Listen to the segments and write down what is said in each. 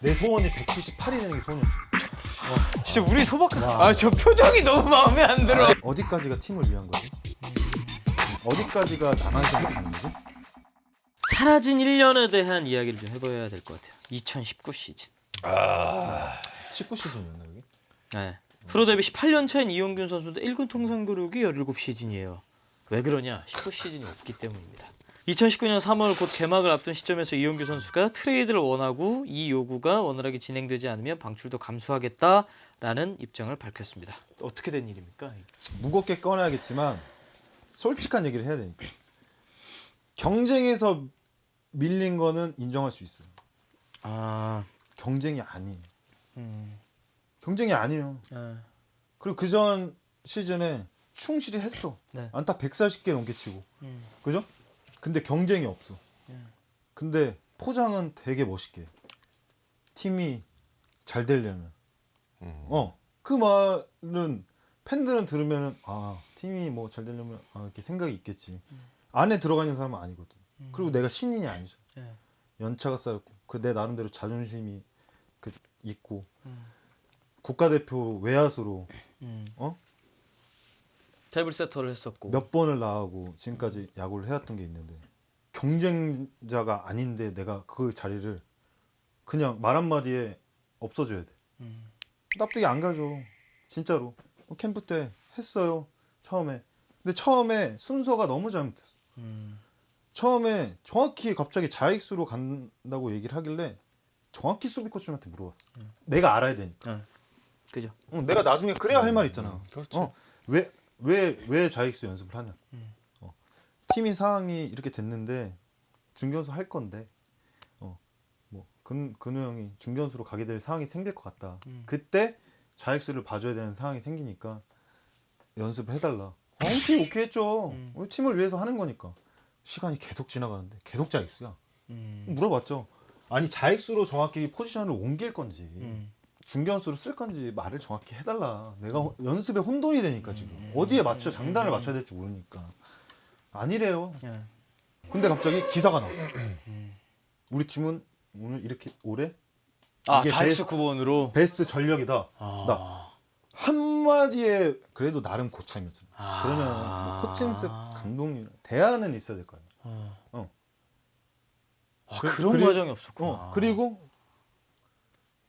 내 소원이 178이 되는 게 소원이었어. 진짜 우리 소박. 와. 아저 표정이 너무 마음에 안 들어. 어디까지가 팀을 위한 거지? 어디까지가 나만 생각하는 거지? 사라진 1년에 대한 이야기를 좀 해봐야 될 것 같아요. 2019 시즌. 19 시즌이었나 여기? 네. 프로 데뷔 18년 차인 이용균 선수도 1군 통산 기록이 17시즌이에요. 왜 그러냐? 19 시즌이 없기 때문입니다. 2019년 3월 곧 개막을 앞둔 시점에서 이용규 선수가 트레이드를 원하고 이 요구가 원활하게 진행되지 않으면 방출도 감수하겠다라는 입장을 밝혔습니다. 어떻게 된 일입니까? 무겁게 꺼내야겠지만 솔직한 얘기를 해야 되니까 경쟁에서 밀린 거는 인정할 수 있어요. 아, 경쟁이 아니에요. 음, 경쟁이 아니에요. 아, 그리고 그 전 시즌에 충실히 했어. 네. 안타 140개 넘게 치고. 음, 그죠? 근데 경쟁이 없어. 네. 근데 포장은 되게 멋있게. 해. 팀이 잘 되려면. 어. 그 말은 팬들은 들으면은 아, 팀이 뭐 잘 되려면 아, 이렇게 생각이 있겠지. 안에 들어가 있는 사람은 아니거든. 그리고 내가 신인이 아니죠. 네. 연차가 쌓였고 그 내 나름대로 자존심이 그 있고 음. 국가대표 외야수로 음. 어? 테이블 세터를 했었고. 몇 번을 나가고 지금까지 야구를 해왔던 게 있는데 경쟁자가 아닌데 내가 그 자리를 그냥 말 한마디에 없어져야 돼. 음, 납득이 안 가죠. 진짜로. 캠프 때 했어요. 처음에. 근데 처음에 순서가 너무 잘못됐어. 음, 처음에 정확히 갑자기 자익수로 간다고 얘기를 하길래 정확히 수비 코치한테 물어봤어. 음. 내가 알아야 되니까. 그죠. 응, 내가 나중에 그래야 할 말 있잖아. 그렇죠. 어, 왜, 왜, 왜 자익수 연습을 하냐. 음. 어, 팀이 상황이 이렇게 됐는데, 중견수 할 건데, 어, 뭐, 근, 근우 형이 중견수로 가게 될 상황이 생길 것 같다. 음. 그때 자익수를 봐줘야 되는 상황이 생기니까 연습을 해달라. 어, 오케이, 오케이 했죠. 음. 팀을 위해서 하는 거니까. 시간이 계속 지나가는데, 계속 자익수야. 음, 물어봤죠. 아니, 자익수로 정확히 포지션을 옮길 건지, 음, 중견수로 쓸 건지 말을 정확히 해달라. 내가 호- 연습에 혼돈이 되니까 지금 음. 어디에 맞춰 장단을 음. 맞춰야 될지 모르니까 아니래요. 예. 근데 갑자기 기사가 나와. 음. 우리 팀은 오늘 이렇게 올해 아, 다이스 9번으로. 베스트 전력이다. 아. 나. 한마디에 그래도 나름 고참이었잖아. 아. 그러면 뭐 코칭스 감독님 대안은 있어야 될 거 아니야. 어. 어. 아, 그- 그, 런 과정이 없었구나. 어, 그리고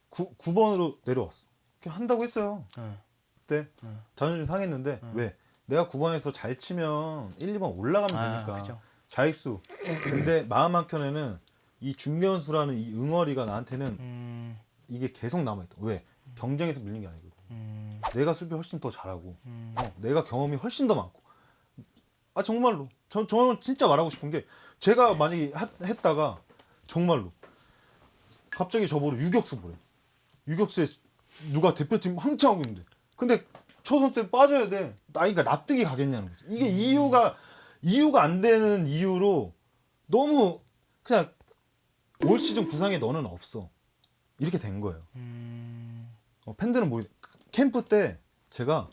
9, 9번으로 내려왔어. 그렇게 한다고 했어요. 예. 그때 네. 자존심 상했는데 네. 왜? 내가 9번에서 잘 치면 1, 2번 올라가면 아, 되니까 그죠. 자익수. 근데 마음 한켠에는 이 중견수라는 이 응어리가 나한테는 음, 이게 계속 남아있다. 왜? 경쟁에서 밀린 게 아니거든. 음, 내가 수비 훨씬 더 잘하고, 음. 어, 내가 경험이 훨씬 더 많고. 아 정말로. 저 저는 진짜 말하고 싶은 게 제가 만약에 하- 했다가 정말로 갑자기 저보고 유격수 보래. 유격수에 누가 대표팀 한창 하고 있는데. 근데 저 선수 때 빠져야 돼. 나이가 납득이 가겠냐는 거지. 이게 이유가 이유가 안 되는 이유로 너무 그냥 올 시즌 구상에 너는 없어. 이렇게 된 거예요. 음, 어, 팬들은 모르. 캠프 때 제가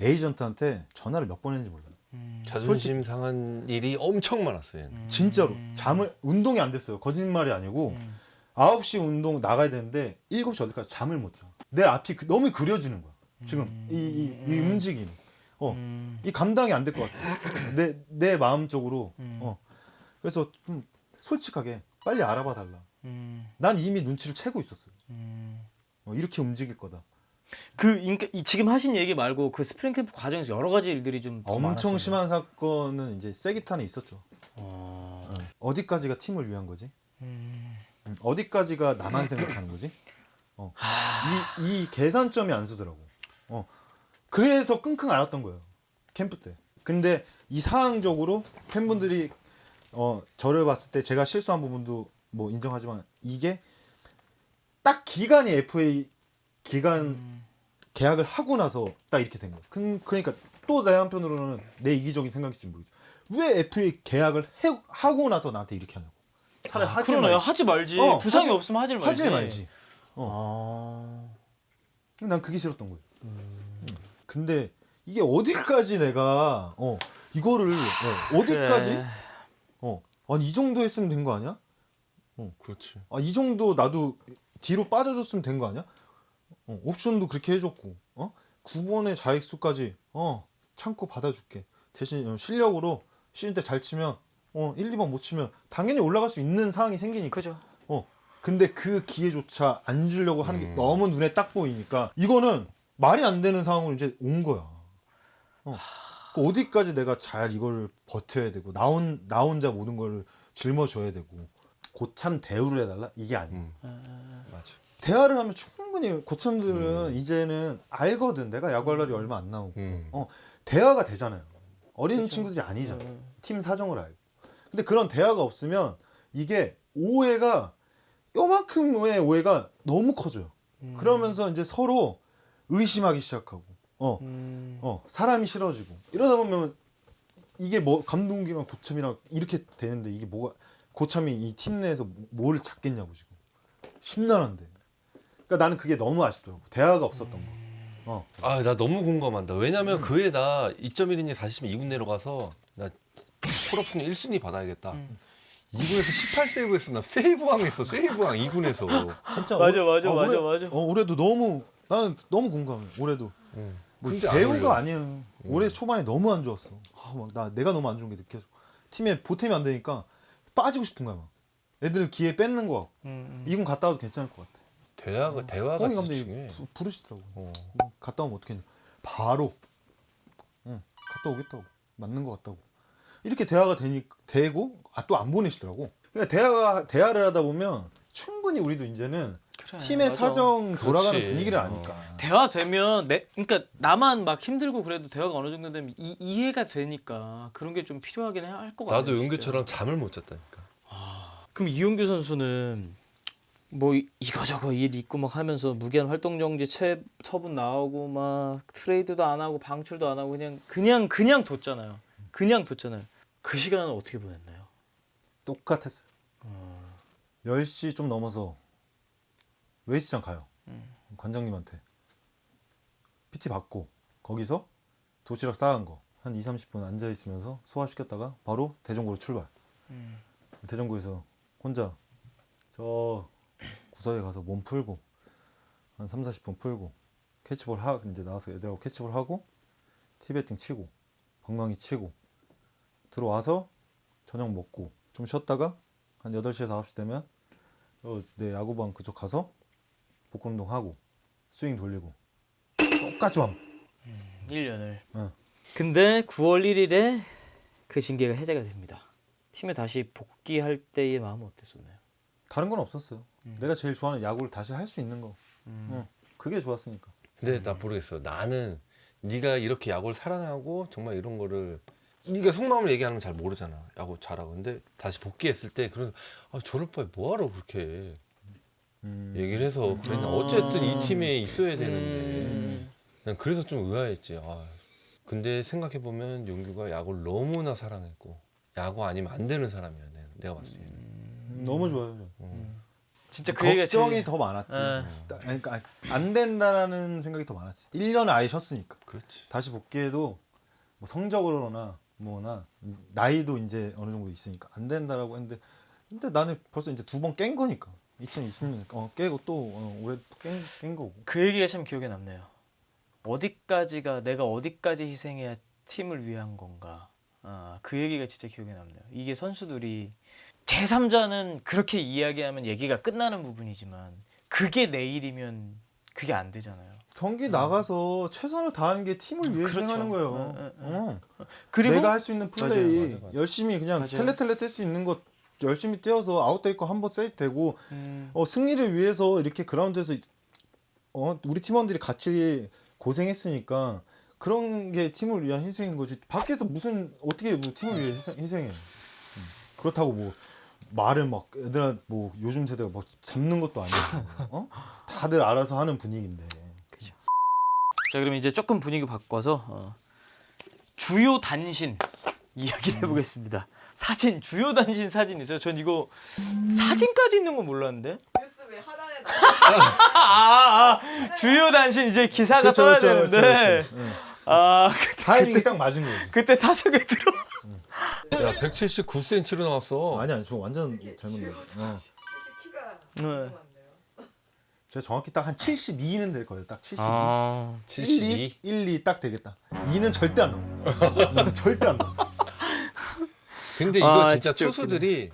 에이전트한테 전화를 몇 번 했는지 몰라요. 음. 자존심 상한 일이 엄청 많았어요. 얘는. 음. 진짜로 잠을 운동이 안 됐어요. 거짓말이 아니고 음. 9시 운동 나가야 되는데 7시 어디까지 잠을 못 자. 내 앞이 그- 너무 그려지는 거야. 지금 이, 이, 이 음. 움직임. 어. 음. 이 감당이 안 될 것 같아. 내, 내 마음적으로. 음. 어. 그래서 좀 솔직하게 빨리 알아봐 달라. 음. 난 이미 눈치를 채고 있었어요. 음. 어, 이렇게 움직일 거다. 그 그러니까 이 지금 하신 얘기 말고 그 스프링 캠프 과정에서 여러 가지 일들이 좀 더 엄청 많았어요. 심한 사건은 이제 세기탄에 있었죠. 어. 어. 어디까지가 팀을 위한 거지? 음. 음, 어디까지가 나만 생각하는 거지? 어. 아. 이, 이 계산점이 안 쓰더라고. 어. 그래서 끙끙 앓았던 거예요. 캠프 때. 근데 이 상황적으로 팬분들이 어, 저를 봤을 때 제가 실수한 부분도 뭐 인정하지만 이게 딱 기간이 FA 기간 음. 계약을 하고 나서 딱 이렇게 된 거예요. 그, 그러니까 또 내 한편으로는 내 이기적인 생각일지 모르겠죠. 왜 FA 계약을 해, 하고 나서 나한테 이렇게 하냐고. 차라리 아, 하지 그러네요. 말지. 하지 말지. 어, 부상이 하지- 없으면 하지 말지. 하지 말지. 어. 아. 난 그게 싫었던 거예요. 음. 근데 이게 어디까지 내가 어 이거를 어, 어디까지 그래. 어 아니 이 정도 했으면 된 거 아니야? 그렇지. 아, 이 정도 나도 뒤로 빠져줬으면 된 거 아니야? 어, 옵션도 그렇게 해줬고, 어? 9번의 자익수까지, 어, 참고 받아줄게. 대신 어, 실력으로 시즌 때 잘 치면, 어, 1, 2번 못 치면 당연히 올라갈 수 있는 상황이 생기니까. 그죠. 어. 근데 그 기회조차 안 주려고 하는 게 음. 너무 눈에 딱 보이니까 이거는 말이 안 되는 상황으로 이제 온 거야. 어. 그 어디까지 내가 잘 이걸 버텨야 되고 나, 혼, 나 혼자 모든 걸 짊어져야 되고 고참 대우를 해달라 이게 아니야. 음, 맞아. 대화를 하면 충분히 고참들은 음. 이제는 알거든. 내가 야구할 날이 얼마 안 나오고 음. 어. 대화가 되잖아요. 어린 그쵸. 친구들이 아니잖아. 음. 팀 사정을 알고. 근데 그런 대화가 없으면 이게 오해가 요만큼의 오해가 너무 커져요. 음. 그러면서 이제 서로 의심하기 시작하고, 어, 음. 어, 사람이 싫어지고 이러다 보면 이게 뭐 감독이랑 고참이랑 이렇게 되는데 이게 뭐가 고참이 이 팀 내에서 뭘 찾겠냐고 지금 심란한데. 그러니까 나는 그게 너무 아쉽더라고. 대화가 없었던 거. 어, 아, 나 너무 공감한다. 왜냐면 음. 그에 나 2.1이니 40이 2군 내려가서 나 콜업순위 1순위 받아야겠다. 음. 2군에서 18세이브 했어. 나 세이브왕 했어. 세이브왕 2군에서. 진짜 맞아, 올- 맞아, 어, 맞아, 올해, 맞아. 어, 올해도 너무 나는 너무 공감해. 올해도. 음. 뭐 근데. 대우가 아니에요. 올해 초반에 너무 안 좋았어. 아, 막 나 내가 너무 안 좋은 게 느껴져. 팀에 보탬이 안 되니까 빠지고 싶은 거야 막. 애들 기회 뺏는 거 같고. 음. 이군 갔다 와도 괜찮을 것 같아. 대화가 대화가 진짜 감독이 중요해. 부- 부르시더라고. 어. 뭐 갔다 오면 어떻게 했냐. 바로. 응, 갔다 오겠다고. 맞는 것 같다고. 이렇게 대화가 되니 되고 아 또 안 보내시더라고. 그러니까 대화가 대화를 하다 보면 충분히 우리도 이제는 그래, 팀의 맞아. 사정 돌아가는 그렇지. 분위기를 어. 아니까. 대화 되면 내 그러니까 나만 막 힘들고 그래도 대화가 어느 정도 되면 이, 이해가 되니까 그런 게 좀 필요하긴 할 것 같아요. 나도 진짜. 용규처럼 잠을 못 잤다니까. 그럼 이용규 선수는 뭐 이- 이거저거 일 있고 막 하면서 무기한 활동 정지 채, 처분 나오고 막 트레이드도 안 하고 방출도 안 하고 그냥 그냥 그냥 뒀잖아요. 그냥 뒀잖아요. 그 시간은 어떻게 보냈나요? 똑같았어요. 어, 10시 좀 넘어서 웨이스장 가요. 음. 관장님한테 PT 받고 거기서 도시락 싸간 거 한 2, 30분 앉아 있으면서 소화시켰다가 바로 대전구로 출발. 음. 대전구에서 혼자 저 구석에 가서 몸 풀고 한 3, 40분 풀고 캐치볼 하 이제 나와서 애들하고 캐치볼 하고 티베팅 치고 방망이 치고 들어와서 저녁 먹고 좀 쉬었다가 한 8시에서 9시 되면 저내 야구방 그쪽 가서 복근 운동 하고 스윙 돌리고 똑같이 맘 1년을. 어. 근데 9월 1일에 그 징계가 해제가 됩니다. 팀에 다시 복귀할 때의 마음은 어땠었나요? 다른 건 없었어요 음. 내가 제일 좋아하는 야구를 다시 할 수 있는 거 음. 어, 그게 좋았으니까 근데 나 모르겠어. 나는 네가 이렇게 야구를 사랑하고 정말 이런 거를 네가 속마음을 얘기하는 건 잘 모르잖아. 야구 잘하고. 근데 다시 복귀했을 때 그런 아, 저럴 바에 뭐하러 그렇게 음. 얘기를 해서 그랬냐. 아. 어쨌든 이 팀에 있어야 되는데. 음. 난 그래서 좀 의아했지. 아, 근데 생각해 보면 용규가 야구를 너무나 사랑했고 야구 아니면 안 되는 사람이야. 내가, 내가 봤을 때. 음, 너무 좋아요 저. 어. 진짜 그 얘기가 걱정이 제일- 더 많았지. 예. 따- 그러니까 안 된다라는 생각이 더 많았지. 1년을 아예 쉬었으니까. 그렇지. 다시 복귀해도 뭐 성적으로나 뭐나 나이도 이제 어느 정도 있으니까 안 된다라고 했는데 근데 나는 벌써 이제 두 번 깬 거니까. 2020년 어, 깨고 또 어, 올해 또깬 깬 거고. 그 얘기가 참 기억에 남네요. 어디까지가 내가 어디까지 희생해야 팀을 위한 건가. 아, 그 얘기가 진짜 기억에 남네요. 이게 선수들이 제3자는 그렇게 이야기하면 얘기가 끝나는 부분이지만 그게 내일이면 그게 안 되잖아요. 경기 나가서 최선을 다하는 게 팀을 위해 그렇죠. 희생하는 거예요. 응, 응, 응. 어. 그리고 내가 할 수 있는 플레이 맞아요, 맞아요, 맞아요. 열심히 그냥. 텔레텔레 뗄 수 있는 것 열심히 뛰어서 아웃될 거한번 세이브 되고 음, 어, 승리를 위해서 이렇게 그라운드에서 어, 우리 팀원들이 같이 고생했으니까 그런 게 팀을 위한 희생인 거지. 밖에서 무슨 어떻게 뭐 팀을 위해 희생, 희생해? 음. 그렇다고 뭐 말을 막 애들한 뭐 요즘 세대가 막 잡는 것도 아니고 어? 다들 알아서 하는 분위기인데. 자 그럼 이제 조금 분위기 바꿔서 어, 주요 단신 이야기를 해보겠습니다. 사진 주요 단신 사진 있어요. 전 이거 사진까지 있는 건 몰랐는데. 뉴스 왜 하단에 나와? 아, 아, 주요 단신 이제 기사가 그쵸, 떠야 그쵸, 그쵸, 되는데 그쵸. 응. 아 그- 타이밍이 딱 맞은 거지. 그때 타석에 들어 야, 179cm로 나왔어. 아니 아니 저 완전 잘못 넣어. 어. 네. 궁금한데요. 제가 정확히 딱 한 72는 될 거예요. 딱 72. 아, 72. 1, 2, 딱 되겠다. 2는 절대 안 넘어. 2는 절대 안 넘어. 근데 이거 아, 진짜, 진짜 투수들이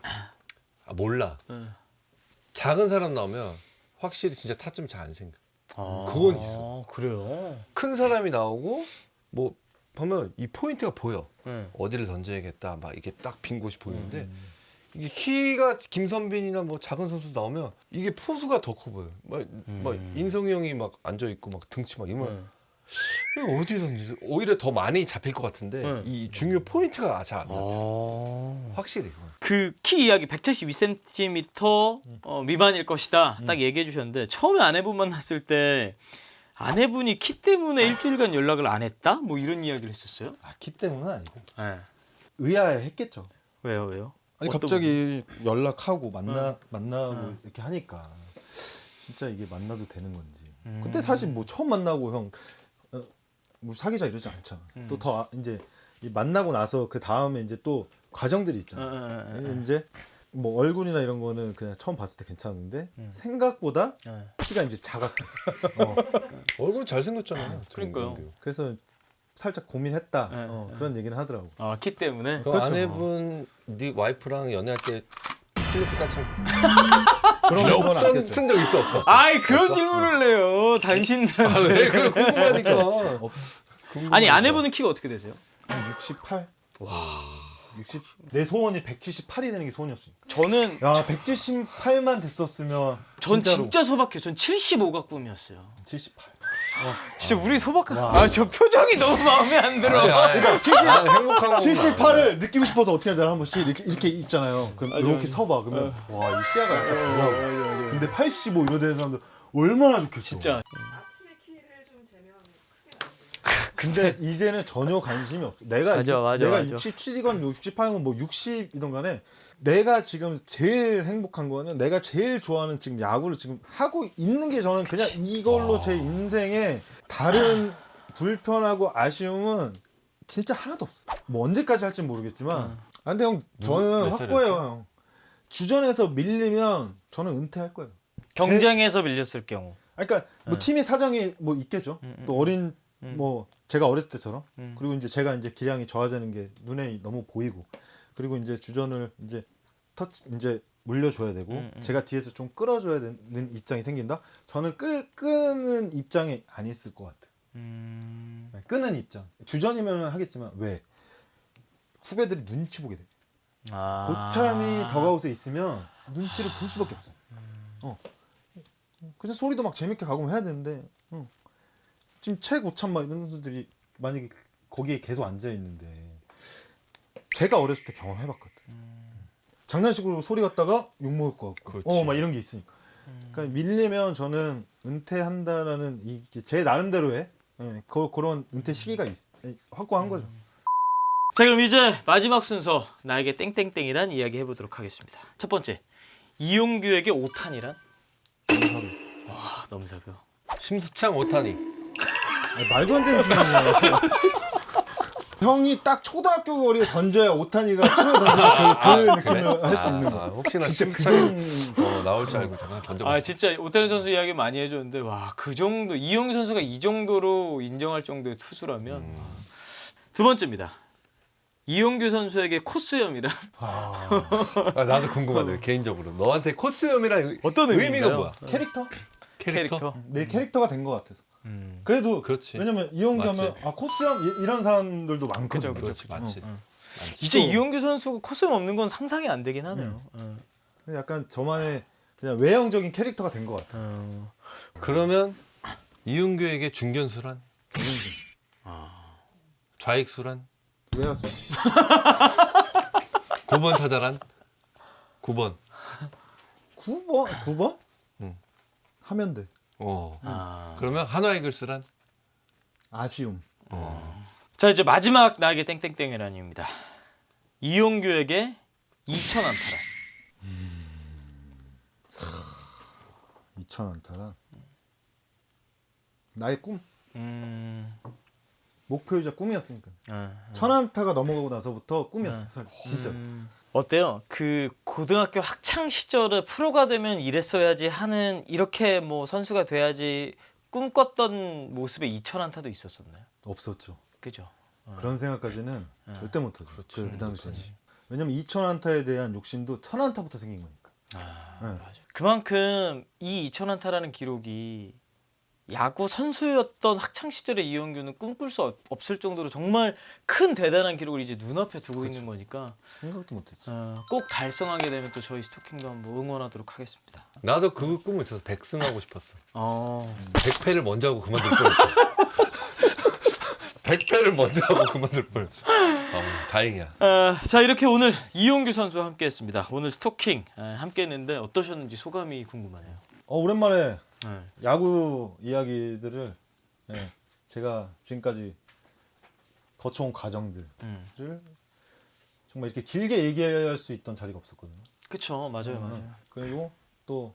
아, 몰라. 네. 작은 사람 나오면 확실히 진짜 타점 잘 안 생겨. 아, 그건 있어. 그래요. 큰 사람이 나오고 뭐 보면 이 포인트가 보여. 네. 어디를 던져야겠다. 막 이게 딱 빈 곳이 보이는데 음. 이게 키가 김선빈이나 뭐 작은 선수 나오면 이게 포수가 더 커 보여. 막, 막 음. 인성이 형이 막 앉아 있고 막 등치 막 이러면 네. 이거 어디에 던지지? 오히려 더 많이 잡힐 것 같은데 네. 이 중요 포인트가 잘 안 잡혀. 아. 확실히. 그건. 그키 이야기 172cm 어, 미만일 것이다 음. 딱 얘기해 주셨는데 처음에 아내분 만났을 때 아내분이 키 때문에 일주일간 연락을 안 했다 뭐 이런 이야기를 했었어요? 아, 키 때문은 아니고 네. 의아해 했겠죠. 왜요 왜요? 아니 어떤 갑자기 연락하고 만나 응. 만나고 응. 이렇게 하니까 진짜 이게 만나도 되는 건지. 음. 그때 사실 뭐 처음 만나고 형 어, 뭐 사귀자 이러지 않잖아. 음. 또더 이제 이 만나고 나서 그 다음에 이제 또 과정들이 어, 있잖아. 어, 어, 어. 이제 뭐 얼굴이나 이런 거는 그냥 처음 봤을 때 괜찮은데 음. 생각보다 네. 키가 이제 작았고 어, 얼굴 잘생겼잖아. 그러니까요. 그래서 살짝 고민했다 네, 어, 네. 그런 얘기는 하더라고. 아, 키 때문에 그 그렇죠. 아내분 네 와이프랑 연애할 때 슬리피 까참 그런 건 쓴, 않겠죠. 쓴적 있어 없었어? 아이 그런 없어? 질문을 해요 당신들한테 아, 왜? 그거 궁금하니까. 없, 아니 아내분은 키가 어떻게 되세요? 한 68. 와. 60. 내 소원이 178이 되는 게 소원이었으니까. 저는 야, 178만 됐었으면 전 진짜로 진짜 소박해요 전 75가 꿈이었어요 78. 진짜 우리 소박한 와. 아 저 표정이 너무 마음에 안 들어 그러니까 70, 행복한 거 78을 느끼고 싶어서 어떻게 하잖아 한 번씩 이렇게 이렇게 있잖아요. 그럼 이렇게 맞아. 서봐. 그러면 와 이 시야가 약간 어, 보라고. 근데 85 이러 되는 사람들 얼마나 좋겠어. 진짜 아침에 키를 좀 재면 크게 나오죠. 근데 이제는 전혀 관심이 없어. 내가 맞아, 이- 맞아, 내가 맞아. 67이건 68이건 뭐 60이던 간에 내가 지금 제일 행복한 거는 내가 제일 좋아하는 지금 야구를 지금 하고 있는 게 저는 그냥 이걸로 제 인생에 다른 불편하고 아쉬움은 진짜 하나도 없어. 뭐 언제까지 할지 모르겠지만. 음. 아, 근데 형 누구- 저는 몇 확고해요. 형. 주전에서 밀리면 저는 은퇴할 거예요. 경쟁에서 밀렸을 경우 아, 그러니까 뭐 음. 팀의 사정이 뭐 있겠죠. 음, 음, 또 어린 음. 뭐 제가 어렸을 때처럼 음. 그리고 이제 제가 이제 기량이 좋아지는 게 눈에 너무 보이고 그리고 이제 주전을 이제 터치 이제 물려줘야 되고 음, 음. 제가 뒤에서 좀 끌어줘야 되는 입장이 생긴다. 저는 끌 끄는 입장에 안 있을 것 같아요. 음... 네, 끄는 입장. 주전이면 하겠지만 왜 후배들이 눈치 보게 돼. 아... 고참이 더가웃에 있으면 눈치를 볼 수밖에 없어. 어. 그래서 소리도 막 재밌게 가고 해야 되는데 어. 지금 최고참 막 이런 선수들이 만약에 거기에 계속 앉아 있는데 제가 어렸을 때 경험해봤거든. 장난식으로 소리 갔다가 욕 먹을 것 같고, 그렇지. 어, 막 이런 게 있으니까. 그러니까 밀리면 저는 은퇴한다라는 이게 제 나름대로의 예, 그, 그런 은퇴 시기가 있, 예, 확고한 거죠. 자 그럼 이제 마지막 순서 나에게 땡땡땡이란 이야기 해보도록 하겠습니다 첫 번째 이용규에게 오탄이란? 와 너무 사려 심수창 오타니. 아니, 말도 안 되는 질문이야. 형이 딱 초등학교 거리에 던져야 오타니가 프로에 던져서 그, 그 느낌을 할 수 있는 아, 거. 혹시나 진짜 그 심수창이 정도. 어, 나올 줄 알고 잠깐 던져봤어. 아 진짜 오태훈 선수 이야기 많이 해줬는데 와 그 정도 이용규 선수가 이 정도로 인정할 정도의 투수라면 음. 두 번째입니다 이용규 선수에게 코스염이란 아, 아, 나도 궁금하네 개인적으로 너한테 코스염이랑 어떤 의미가 의미인가요? 뭐야? 캐릭터? 캐릭터? 내 캐릭터가 된 것 같아서. 음. 그래도 그렇지. 왜냐면 이용규 맞지. 하면 아 코스염 이- 이런 사람들도 많거든. 그죠, 그렇지 맞지. 어. 맞지. 이제 또- 이용규 선수가 코스염 없는 건 상상이 안 되긴 하네요. 어. 약간 저만의 그냥 외형적인 캐릭터가 된 것 같아. 어. 그러면 이윤규에게 중견수란? 아. 좌익수란? 외야수. 9번 타자란? 9번. 9번? 9번? 응. 하면 돼. 어. 아. 그러면 한화 이글스란? 아쉬움. 어. 자 이제 마지막 나에게 땡땡땡이란입니다. 이용규에게 2천 안타란. 2천 안타란. 나의 꿈. 음. 목표이자 꿈이었으니까. 아. 천 안타가 넘어가고 나서부터 꿈이었어. 네. 사실 진짜. 로 음. 어때요? 그 고등학교 학창 시절에 프로가 되면 이랬어야지 하는 이렇게 뭐 선수가 돼야지 꿈꿨던 모습에 2천 안타도 있었었나요? 없었죠. 그죠? 어. 그런 생각까지는 어. 절대 못하죠. 그렇죠. 그, 그 당시에. 왜냐면 2천 안타에 대한 욕심도 천 안타부터 생긴 거니까. 아, 네. 맞아. 그만큼 이 2천 안타라는 기록이 야구 선수였던 학창 시절의 이용규는 꿈꿀 수 없- 없을 정도로 정말 큰 대단한 기록을 이제 눈앞에 두고 그렇죠. 있는 거니까 생각도 못했죠. 어, 꼭 달성하게 되면 또 저희 스토킹도 한번 응원하도록 하겠습니다. 나도 그 꿈이 있어서 백승하고 싶었어. 어, 100패를 먼저 하고 그만둘 뻔했어. 100패를 먼저 하고 그만둘 뻔했어. 아, 다행이야. 어, 자 이렇게 오늘 이용규 선수와 함께했습니다. 오늘 스토킹 에, 함께했는데 어떠셨는지 소감이 궁금하네요. 어 오랜만에 네. 야구 이야기들을 예, 제가 지금까지 거쳐온 과정들을 음. 정말 이렇게 길게 얘기할 수 있던 자리가 없었거든요. 그쵸 맞아요 음, 맞아요. 그리고 또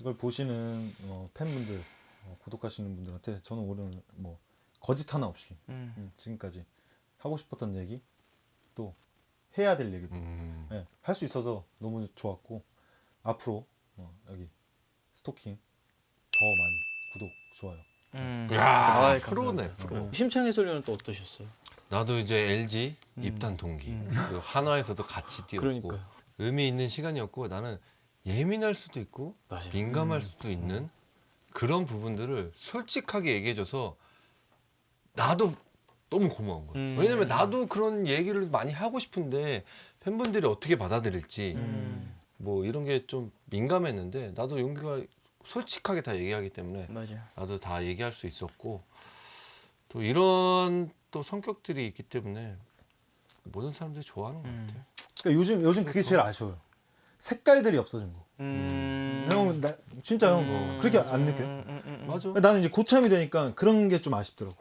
이걸 보시는 어, 팬분들, 어, 구독하시는 분들한테 저는 오늘 뭐 거짓 하나 없이 음. 음, 지금까지 하고 싶었던 얘기 또 해야 될 얘기도 음. 예, 할수 있어서 너무 좋았고 앞으로 어, 여기 스토킹 더 많이 구독 좋아요. 음. 야, 아이, 프로네. 프로. 어, 심창 해설위원은 또 어떠셨어요? 나도 이제 LG 음. 입단 동기. 음. 그리고 한화에서도 같이 뛰었고 그러니까요. 의미 있는 시간이었고 나는 예민할 수도 있고 맞아요. 민감할 음. 수도 있는 그런 부분들을 솔직하게 얘기해줘서 나도 너무 고마운 거야. 음. 왜냐면 나도 그런 얘기를 많이 하고 싶은데 팬분들이 어떻게 받아들일지 음. 뭐 이런 게 좀 민감했는데 나도 용기가 솔직하게 다 얘기하기 때문에 맞아요. 나도 다 얘기할 수 있었고 또 이런 또 성격들이 있기 때문에 모든 사람들이 좋아하는 것 음. 같아요. 그러니까 요즘 요즘 그게 제일 아쉬워요. 색깔들이 없어진 거. 음. 형, 나, 진짜 형 음. 그렇게 안 느껴요? 음, 음, 음, 음. 맞아. 나는 이제 고참이 되니까 그런 게 좀 아쉽더라고.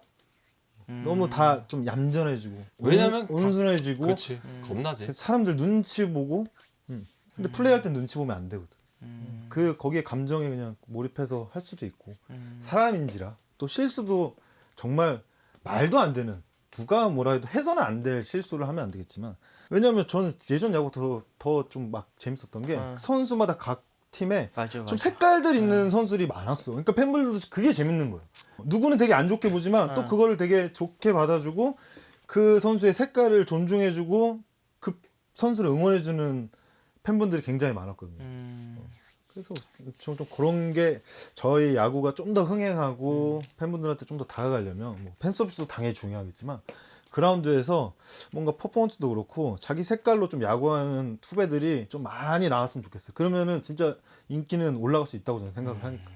음. 너무 다 좀 얌전해지고 왜냐면 온, 순해지고 그렇지. 음. 겁나지. 사람들 눈치 보고 음. 근데 음. 플레이할 땐 눈치 보면 안 되거든. 음. 그 거기에 감정에 그냥 몰입해서 할 수도 있고 음. 사람인지라 또 실수도 정말 말도 안 되는 누가 뭐라 해도 해서는 안 될 실수를 하면 안 되겠지만 왜냐하면 저는 예전 야구 더더 좀막 재밌었던 게 어. 선수마다 각 팀에 맞아 맞아. 좀 색깔들 있는 선수들이 많았어. 그러니까 팬분들도 그게 재밌는 거예요. 누구는 되게 안 좋게 보지만 또 어. 그거를 되게 좋게 받아주고 그 선수의 색깔을 존중해주고 그 선수를 응원해주는 팬분들이 굉장히 많았거든요. 음. 그래서 좀, 좀 그런 게 저희 야구가 좀 더 흥행하고 음. 팬분들한테 좀 더 다가가려면 뭐 팬 서비스도 당연히 중요하겠지만 그라운드에서 뭔가 퍼포먼스도 그렇고 자기 색깔로 좀 야구하는 투배들이 좀 많이 나왔으면 좋겠어요. 그러면은 진짜 인기는 올라갈 수 있다고 저는 생각을 하니까.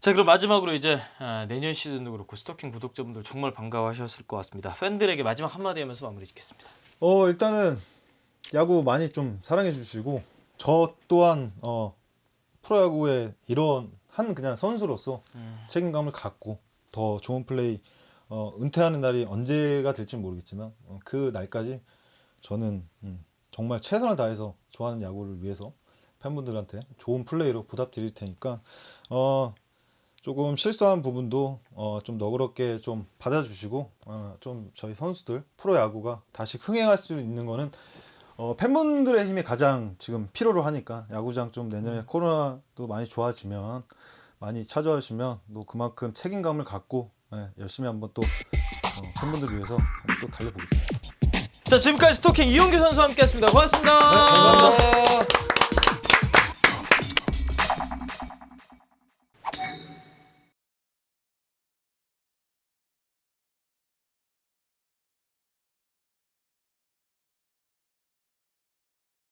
자 그럼 마지막으로 이제 아, 내년 시즌도 그렇고 스토킹 구독자분들 정말 반가워하셨을 것 같습니다. 팬들에게 마지막 한마디 하면서 마무리 짓겠습니다. 어 일단은 야구 많이 좀 사랑해 주시고 저 또한 어 프로야구의 이런 한 그냥 선수로서 음. 책임감을 갖고 더 좋은 플레이 어, 은퇴하는 날이 언제가 될지 는 모르겠지만 어, 그 날까지 저는 음, 정말 최선을 다해서 좋아하는 야구를 위해서 팬분들한테 좋은 플레이로 보답드릴 테니까 어, 조금 실수한 부분도 어, 좀 너그럽게 좀 받아주시고 어, 좀 저희 선수들 프로 야구가 다시 흥행할 수 있는 거는 어, 팬분들의 힘이 가장 지금 필요로 하니까 야구장 좀 내년에 코로나도 많이 좋아지면 많이 찾아주시면 또 그만큼 책임감을 갖고 예, 열심히 한번 또 어, 팬분들 위해서 한번 또 달려보겠습니다. 자 지금까지 스토킹 이용규 선수와 함께했습니다. 고맙습니다. 감사합니다.